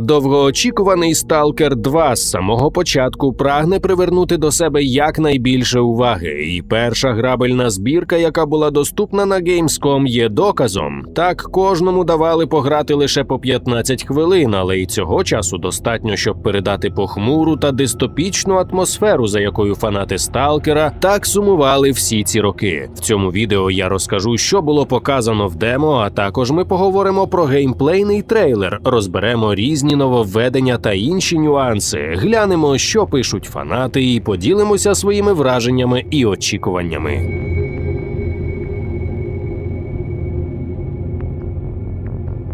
Довгоочікуваний Stalker 2 з самого початку прагне привернути до себе якнайбільше уваги, і перша грабельна збірка, яка була доступна на Gamescom, є доказом. Так кожному давали пограти лише по 15 хвилин, але й цього часу достатньо, щоб передати похмуру та дистопічну атмосферу, за якою фанати Сталкера так сумували всі ці роки. В цьому відео я розкажу, що було показано в демо, а також ми поговоримо про геймплейний трейлер, розберемо різні нововведення та інші нюанси, глянемо, що пишуть фанати, і поділимося своїми враженнями і очікуваннями.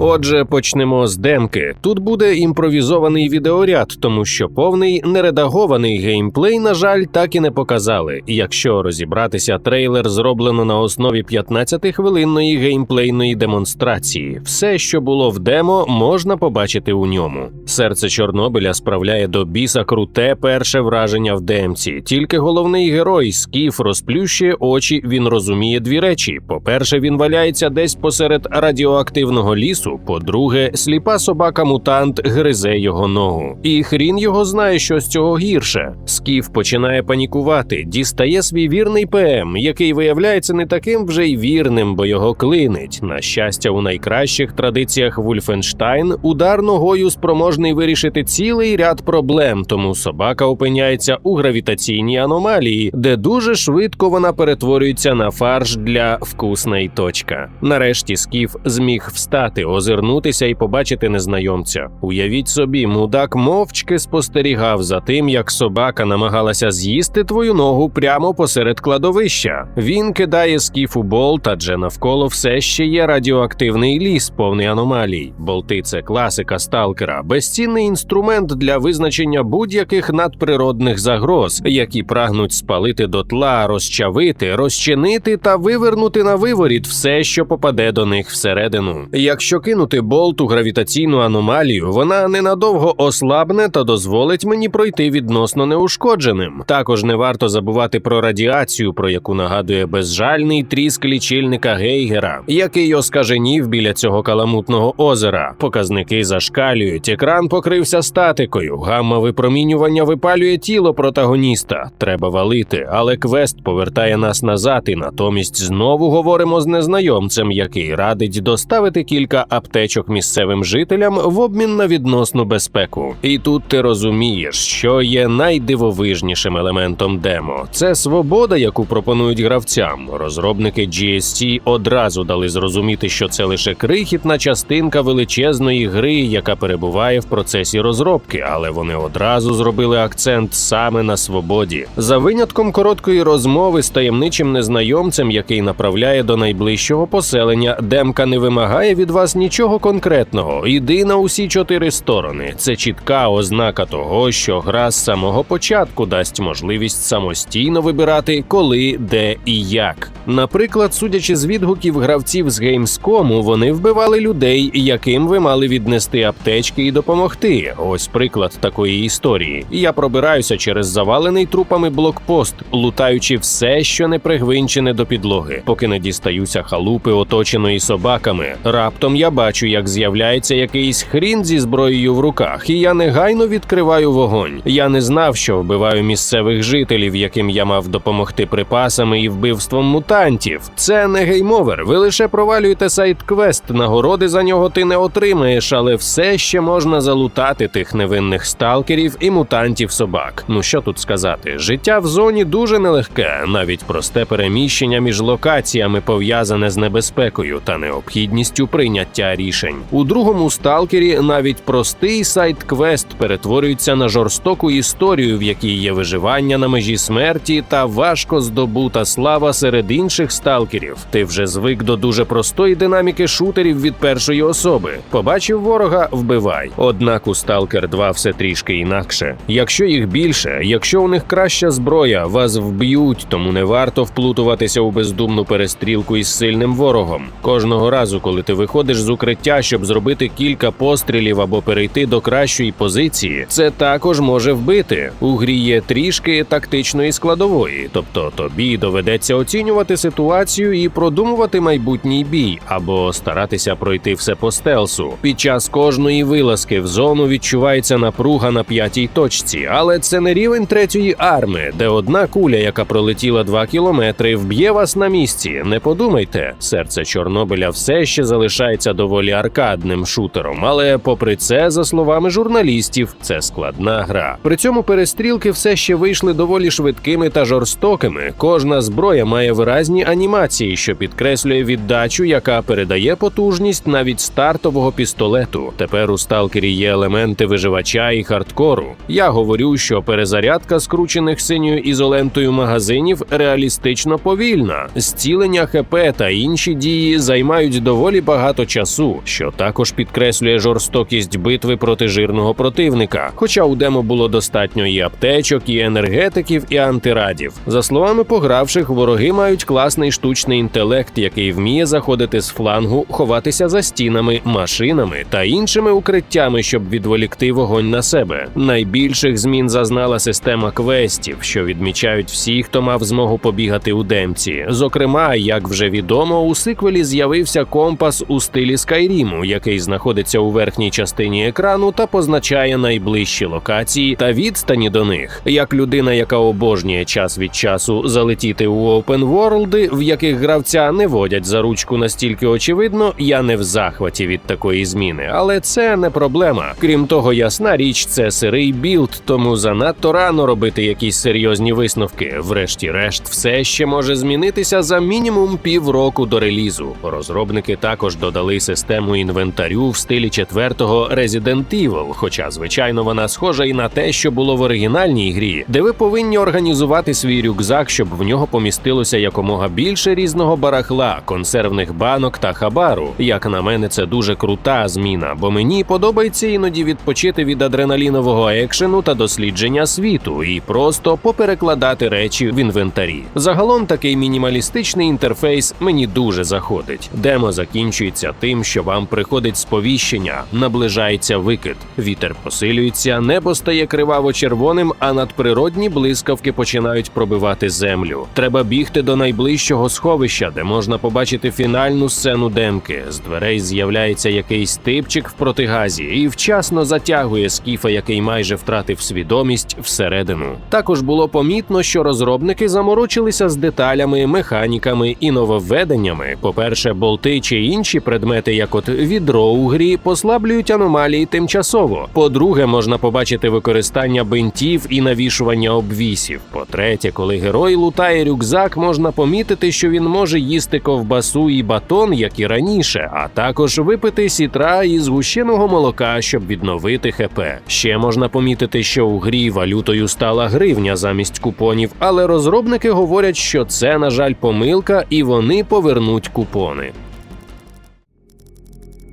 Отже, почнемо з демки. Тут буде імпровізований відеоряд, тому що повний нередагований геймплей, на жаль, так і не показали. Якщо розібратися, трейлер зроблено на основі 15-хвилинної геймплейної демонстрації. Все, що було в демо, можна побачити у ньому. Серце Чорнобиля справляє до біса круте перше враження в демці. Тільки головний герой Скіф розплющує очі. Він розуміє дві речі: по-перше, він валяється десь посеред радіоактивного лісу. По-друге, сліпа собака-мутант гризе його ногу. І хрін його знає, що з цього гірше. Скіф починає панікувати, дістає свій вірний ПМ, який виявляється не таким вже й вірним, бо його клинить. На щастя, у найкращих традиціях Вульфенштайн удар ногою спроможний вирішити цілий ряд проблем, тому собака опиняється у гравітаційній аномалії, де дуже швидко вона перетворюється на фарш для вкусної точка. Нарешті Скіф зміг встати, озирнутися і побачити незнайомця. Уявіть собі, мудак мовчки спостерігав за тим, як собака намагалася з'їсти твою ногу прямо посеред кладовища. Він кидає скіфу болт, адже навколо все ще є радіоактивний ліс, повний аномалій. Болти це класика сталкера, безцінний інструмент для визначення будь-яких надприродних загроз, які прагнуть спалити дотла, розчавити, розчинити та вивернути на виворіт все, що попаде до них всередину. Якщо кинути болт у гравітаційну аномалію, вона ненадовго ослабне та дозволить мені пройти відносно неушкодженим. Також не варто забувати про радіацію, про яку нагадує безжальний тріск лічильника Гейгера, який оскаженів біля цього каламутного озера. Показники зашкалюють, екран покрився статикою, гамма випромінювання випалює тіло протагоніста. Треба валити, але квест повертає нас назад, і натомість знову говоримо з незнайомцем, який радить доставити кілька аптечок місцевим жителям в обмін на відносну безпеку. І тут ти розумієш, що є найдивовижнішим елементом демо. Це свобода, яку пропонують гравцям. Розробники GST одразу дали зрозуміти, що це лише крихітна частинка величезної гри, яка перебуває в процесі розробки, але вони одразу зробили акцент саме на свободі. За винятком короткої розмови з таємничим незнайомцем, який направляє до найближчого поселення, демка не вимагає від вас нічого конкретного. Іди на усі чотири сторони. Це чітка ознака того, що гра з самого початку дасть можливість самостійно вибирати, коли, де і як. Наприклад, судячи з відгуків гравців з Gamescom, вони вбивали людей, яким ви мали віднести аптечки і допомогти. Ось приклад такої історії. Я пробираюся через завалений трупами блокпост, лутаючи все, що не пригвинчене до підлоги, поки не дістаюся халупи, оточеної собаками. Раптом я бачу, як з'являється якийсь хрін зі зброєю в руках, і я негайно відкриваю вогонь. Я не знав, що вбиваю місцевих жителів, яким я мав допомогти припасами і вбивством мутантів. Це не геймовер. Ви лише провалюєте сайт-квест. Нагороди за нього ти не отримаєш, але все ще можна залутати тих невинних сталкерів і мутантів собак. Ну що тут сказати? Життя в зоні дуже нелегке, навіть просте переміщення між локаціями пов'язане з небезпекою та необхідністю прийняття рішень. У другому сталкері навіть простий сайт-квест перетворюється на жорстоку історію, в якій є виживання на межі смерті та важко здобута слава серед інших сталкерів. Ти вже звик до дуже простої динаміки шутерів від першої особи. Побачив ворога, вбивай. Однак у Stalker 2 все трішки інакше. Якщо їх більше, якщо у них краща зброя, вас вб'ють, тому не варто вплутуватися у бездумну перестрілку із сильним ворогом. Кожного разу, коли ти виходиш з укриття, щоб зробити кілька пострілів або перейти до кращої позиції, це також може вбити. У грі є трішки тактичної складової, тобто тобі доведеться оцінювати ситуацію і продумувати майбутній бій, або старатися пройти все по стелсу. Під час кожної вилазки в зону відчувається напруга на п'ятій точці, але це не рівень третьої арми, де одна куля, яка пролетіла два кілометри, вб'є вас на місці. Не подумайте, серце Чорнобиля все ще залишається доволі аркадним шутером, але попри це, за словами журналістів, це складна гра. При цьому перестрілки все ще вийшли доволі швидкими та жорстокими. Кожна зброя має виразні анімації, що підкреслює віддачу, яка передає потужність навіть стартового пістолету. Тепер у сталкері є елементи виживача і хардкору. Я говорю, що перезарядка скручених синьою ізолентою магазинів реалістично повільна. Зцілення ХП та інші дії займають доволі багато часу, що також підкреслює жорстокість битви проти жирного противника. Хоча у демо було достатньо і аптечок, і енергетиків, і антирадів. За словами погравших, вороги мають класний штучний інтелект, який вміє заходити з флангу, ховатися за стінами, машинами та іншими укриттями, щоб відволікти вогонь на себе. Найбільших змін зазнала система квестів, що відмічають всі, хто мав змогу побігати у демці. Зокрема, як вже відомо, у сиквелі з'явився компас у стилі Скайріму, який знаходиться у верхній частині екрану та позначає найближчі локації та відстані до них. Як людина, яка обожнює час від часу залетіти у опенворлди, в яких гравця не водять за ручку настільки очевидно, я не в захваті від такої зміни, але це не проблема. Крім того, ясна річ, це сирий білд, тому занадто рано робити якісь серйозні висновки. Врешті-решт, все ще може змінитися за мінімум півроку до релізу. Розробники також додали систему інвентарю в стилі четвертого Resident Evil, хоча, звичайно, вона схожа і на те, що було в оригінальній грі, де ви повинні організувати свій рюкзак, щоб в нього помістилося якомога більше різного барахла, консервних банок та хабару. Як на мене, це дуже крута зміна, бо мені подобається іноді відпочити від адреналінового екшену та дослідження світу і просто поперекладати речі в інвентарі. Загалом такий мінімалістичний інтерфейс мені дуже заходить. Демо закінчується тим, що вам приходить сповіщення, наближається викид, вітер посилюється, небо стає криваво-червоним, а надприродні блискавки починають пробивати землю. Треба бігти до найближчого сховища, де можна побачити фінальну сцену демки. З дверей з'являється якийсь типчик в протигазі і вчасно затягує скіфа, який майже втратив свідомість всередину. Також було помітно, що розробники заморочилися з деталями, механіками і нововведеннями. По-перше, болти чи інші предмети, як от відро у грі, послаблюють аномалії тимчасово. По-друге, можна побачити використання бинтів і навішування обвісів. По-третє, коли герой лутає рюкзак, можна помітити, що він може їсти ковбасу і батон, як і раніше, а також випити сітра із згущеного молока, щоб відновити ХП. Ще можна помітити, що у грі валютою стала гривня замість купонів, але розробники говорять, що це, на жаль, помилка, і вони повернуть купони.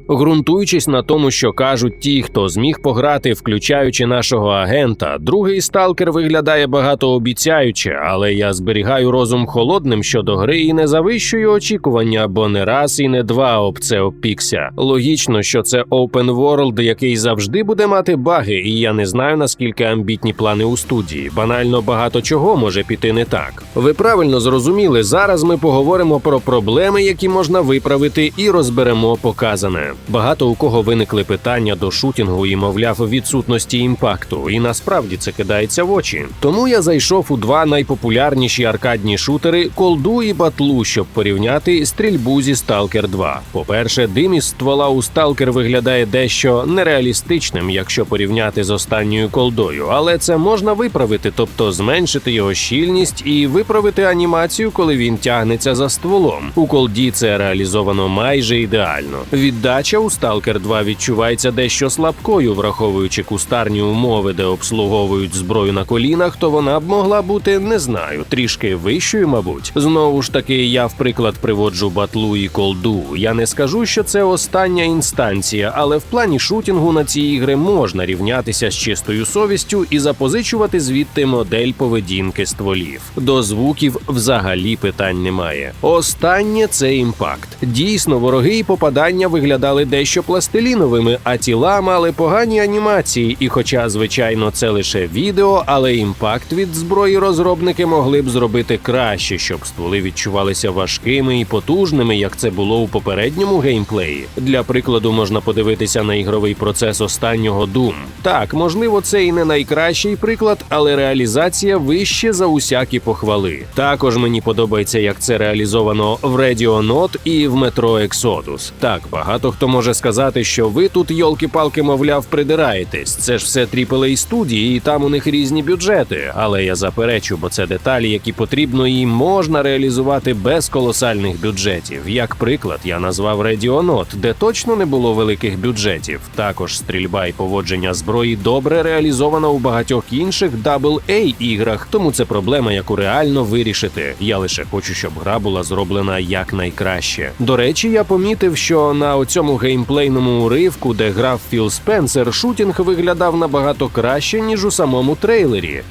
Ґрунтуючись на тому, що кажуть ті, хто зміг пограти, включаючи нашого агента, другий сталкер виглядає багатообіцяюче, але я зберігаю розум холодним щодо гри і не завищую очікування, бо не раз і не два об це опікся. Логічно, що це open world, який завжди буде мати баги, і я не знаю наскільки амбітні плани у студії. Банально багато чого може піти не так. Ви правильно зрозуміли. Зараз ми поговоримо про проблеми, які можна виправити, і розберемо показане. Багато у кого виникли питання до шутінгу і, мовляв, відсутності імпакту, і насправді це кидається в очі. Тому я зайшов у два найпопулярніші аркадні шутери колду і батлу, щоб порівняти стрільбу зі Stalker 2. По-перше, дим із ствола у Stalker виглядає дещо нереалістичним, якщо порівняти з останньою колдою, але це можна виправити, тобто зменшити його щільність і виправити анімацію, коли він тягнеться за стволом. У колді це реалізовано майже ідеально. Віддача у Stalker 2 відчувається дещо слабкою, враховуючи кустарні умови, де обслуговують зброю на колінах, то вона б могла бути, не знаю, трішки вищою, мабуть. Знову ж таки, я в приклад приводжу батлу і колду. Я не скажу, що це остання інстанція, але в плані шутінгу на ці ігри можна рівнятися з чистою совістю і запозичувати звідти модель поведінки стволів. До звуків взагалі питань немає. Останнє це імпакт. Дійсно, вороги і попадання виглядали виглядали дещо пластиліновими, а тіла мали погані анімації. І, хоча, звичайно, це лише відео, але імпакт від зброї розробники могли б зробити краще, щоб стволи відчувалися важкими і потужними, як це було у попередньому геймплеї. Для прикладу можна подивитися на ігровий процес останнього Doom. Так, можливо, це і не найкращий приклад, але реалізація вище за усякі похвали. Також мені подобається, як це реалізовано в Radio Note і в Metro Exodus. Так, багато хто може сказати, що ви тут йолки-палки, мовляв, придираєтесь. Це ж все AAA студії, і там у них різні бюджети. Але я заперечу, бо це деталі, які потрібно і можна реалізувати без колосальних бюджетів. Як приклад, я назвав Note, де точно не було великих бюджетів. Також стрільба і поводження зброї добре реалізована у багатьох інших AA іграх, тому це проблема, яку реально вирішити. Я лише хочу, щоб гра була зроблена якнайкраще. До речі, я помітив, що на оцьому геймплейному уривку, де грав Філ Спенсер, шутінг виглядав набагато краще ніж у самому трейлері.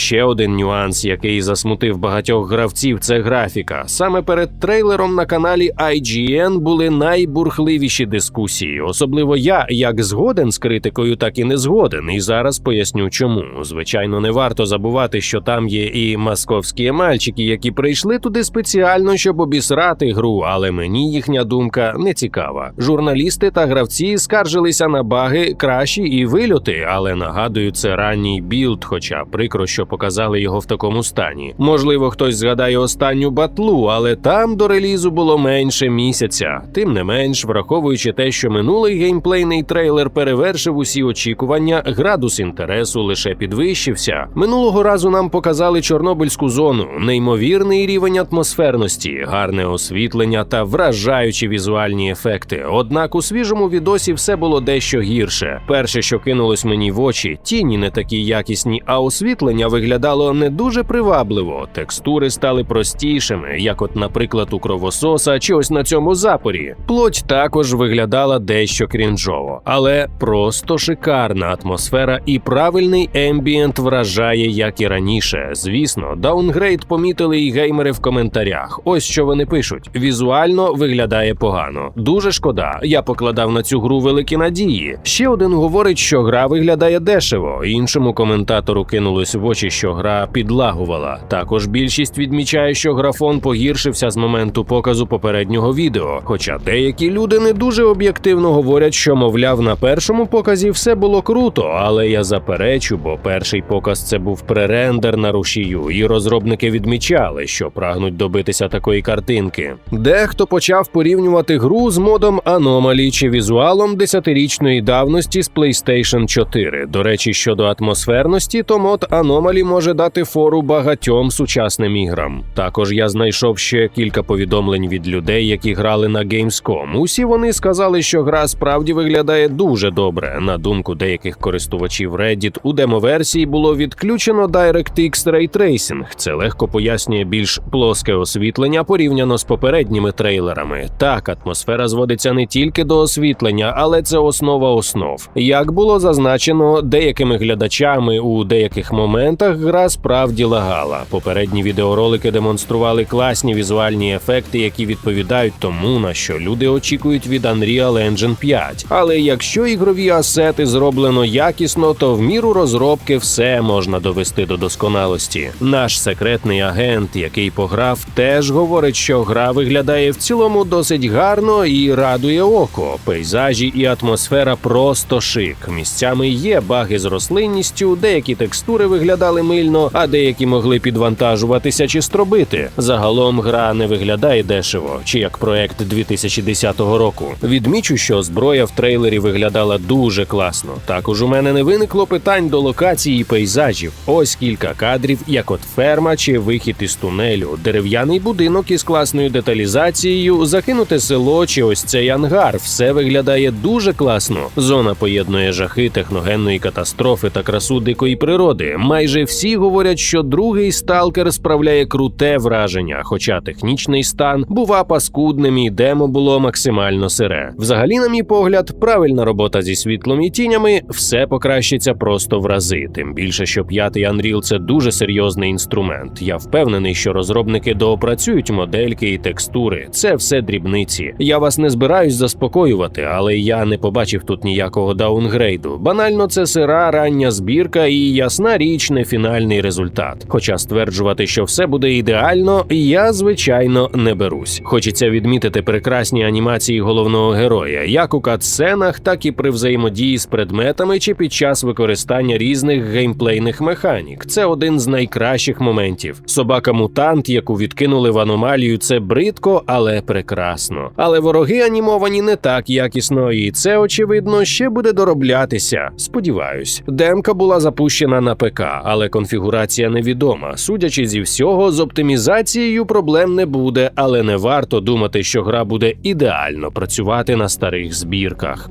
Ще один нюанс, який засмутив багатьох гравців, це графіка. Саме перед трейлером на каналі IGN були найбурхливіші дискусії. Особливо я як згоден з критикою, так і не згоден. І зараз поясню, чому. Звичайно, не варто забувати, що там є і московські мальчики, які прийшли туди спеціально, щоб обісрати гру, але мені їхня думка не цікава. Журналісти та гравці скаржилися на баги, кращі і вильоти, але нагадую, це ранній білд, хоча прикро, що показали його в такому стані. Можливо, хтось згадає останню батлу, але там до релізу було менше місяця. Тим не менш, враховуючи те, що минулий геймплейний трейлер перевершив усі очікування, градус інтересу лише підвищився. Минулого разу нам показали Чорнобильську зону, неймовірний рівень атмосферності, гарне освітлення та вражаючі візуальні ефекти. Однак у свіжому відосі все було дещо гірше. Перше, що кинулось мені в очі, тіні не такі якісні, а освітлення виглядало не дуже привабливо. Текстури стали простішими, як, от, наприклад, у кровососа чи ось на цьому запорі. Плоть також виглядала дещо крінжово, але просто шикарна атмосфера і правильний ембієнт вражає, як і раніше. Звісно, даунгрейд помітили і геймери в коментарях. Ось що вони пишуть: візуально виглядає погано. Дуже шкода. Я покладав на цю гру великі надії. Ще один говорить, що гра виглядає дешево. Іншому коментатору кинулось в очі, що гра підлагувала. Також більшість відмічає, що графон погіршився з моменту показу попереднього відео. Хоча деякі люди не дуже об'єктивно говорять, що мовляв на першому показі все було круто, але я заперечу, бо перший показ це був пререндер на рушію, і розробники відмічали, що прагнуть добитися такої картинки. Дехто почав порівнювати гру з модом Anomaly чи візуалом десятирічної давності з PlayStation 4. До речі, щодо атмосферності, то мод Anomaly може дати фору багатьом сучасним іграм. Також я знайшов ще кілька повідомлень від людей, які грали на Gamescom. Усі вони сказали, що гра справді виглядає дуже добре. На думку деяких користувачів Reddit, у демоверсії було відключено DirectX Ray Tracing. Це легко пояснює більш плоске освітлення порівняно з попередніми трейлерами. Так, атмосфера зводиться не тільки до освітлення, але це основа основ. Як було зазначено деякими глядачами у деяких моментах, гра справді лагала. Попередні відеоролики демонстрували класні візуальні ефекти, які відповідають тому, на що люди очікують від Unreal Engine 5. Але якщо ігрові асети зроблено якісно, то в міру розробки все можна довести до досконалості. Наш секретний агент, який пограв, теж говорить, що гра виглядає в цілому досить гарно і радує око. Пейзажі і атмосфера просто шик. Місцями є баги з рослинністю, деякі текстури виглядали мильно, а деякі могли підвантажуватися чи стробити. Загалом гра не виглядає дешево, чи як проект 2010 року. Відмічу, що зброя в трейлері виглядала дуже класно. Також у мене не виникло питань до локації і пейзажів. Ось кілька кадрів, як от ферма чи вихід із тунелю, дерев'яний будинок із класною деталізацією, закинуте село чи ось цей ангар. Все виглядає дуже класно. Зона поєднує жахи техногенної катастрофи та красу дикої природи. Майже всі говорять, що другий сталкер справляє круте враження, хоча технічний стан бува паскудним і демо було максимально сире. Взагалі, на мій погляд, правильна робота зі світлом і тінями все покращиться просто в рази. Тим більше, що п'ятий Unreal – це дуже серйозний інструмент. Я впевнений, що розробники доопрацюють модельки і текстури. Це все дрібниці. Я вас не збираюсь заспокоювати, але я не побачив тут ніякого даунгрейду. Банально, це сира рання збірка і ясна річ, не фінальний результат. Хоча стверджувати, що все буде ідеально, я звичайно не берусь. Хочеться відмітити прекрасні анімації головного героя, як у катсценах, так і при взаємодії з предметами чи під час використання різних геймплейних механік. Це один з найкращих моментів. Собака мутант, яку відкинули в аномалію, це бридко, але прекрасно. Але вороги анімовані не так якісно, і це очевидно ще буде дороблятися. Сподіваюсь, демка була запущена на ПК, але конфігурація невідома. Судячи зі всього, з оптимізацією проблем не буде, але не варто думати, що гра буде ідеально працювати на старих збірках.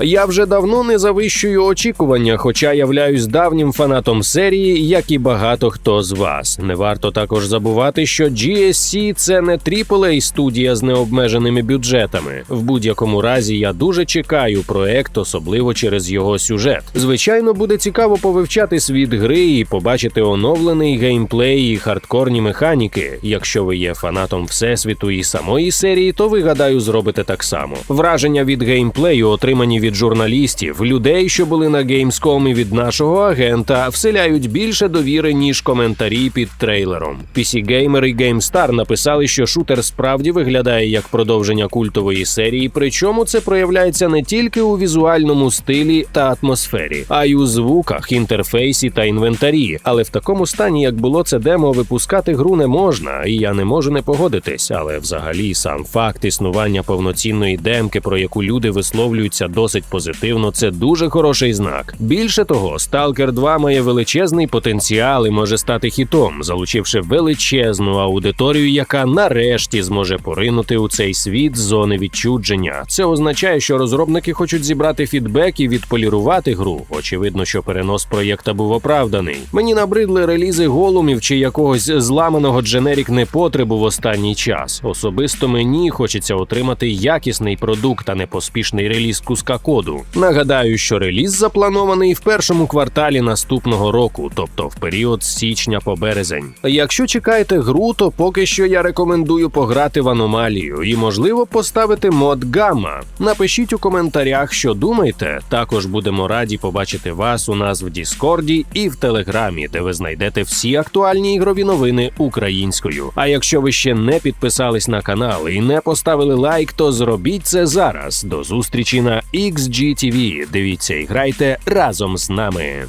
Я вже давно не завищую очікування, хоча являюсь давнім фанатом серії, як і багато хто з вас. Не варто також забувати, що GSC – це не aaa студія з необмеженими бюджетами. В будь-якому разі я дуже чекаю проект, особливо через його сюжет. Звичайно, буде цікаво повивчати світ гри і побачити оновлений геймплей і хардкорні механіки. Якщо ви є фанатом всесвіту і самої серії, то ви гадаю зробите так само. Враження від геймплею отримані від журналістів, людей, що були на Gamescom і від нашого агента, вселяють більше довіри ніж коментарі під трейлером. PC Gamer і GameStar написали, що шутер справді виглядає як продовження культової серії, причому це проявляється не тільки у візуальному стилі та атмосфері, а й у звуках, інтерфейсі та інвентарі. Але в такому стані, як було це демо, випускати гру не можна, і я не можу не погодитись. Але взагалі сам факт існування повноцінної демки, про яку люди висловлюються досить позитивно, це дуже хороший знак. Більше того, Stalker 2 має величезний потенціал і може стати хітом, залучивши величезну аудиторію, яка нарешті зможе поринути у цей світ зони відчудження. Це означає, що розробники хочуть зібрати фідбек і відполірувати гру. Очевидно, що перенос проєкта був оправданий. Мені набридли релізи голумів чи якогось зламаного дженерік непотребу в останній час. Особисто мені хочеться отримати якісний продукт, а не поспішний реліз куска коду. Нагадаю, що реліз запланований в першому кварталі наступного року, тобто в період з січня по березень. Якщо чекаєте гру, то поки що я рекомендую пограти в аномалію і, можливо, поставити мод гамма. Напишіть у коментарях, що думаєте. Також будемо раді побачити вас у нас в Діскорді і в Телеграмі, де ви знайдете всі актуальні ігрові новини українською. А якщо ви ще не підписались на канал і не поставили лайк, то зробіть це зараз. До зустрічі на XGTV. Дивіться і грайте разом з нами.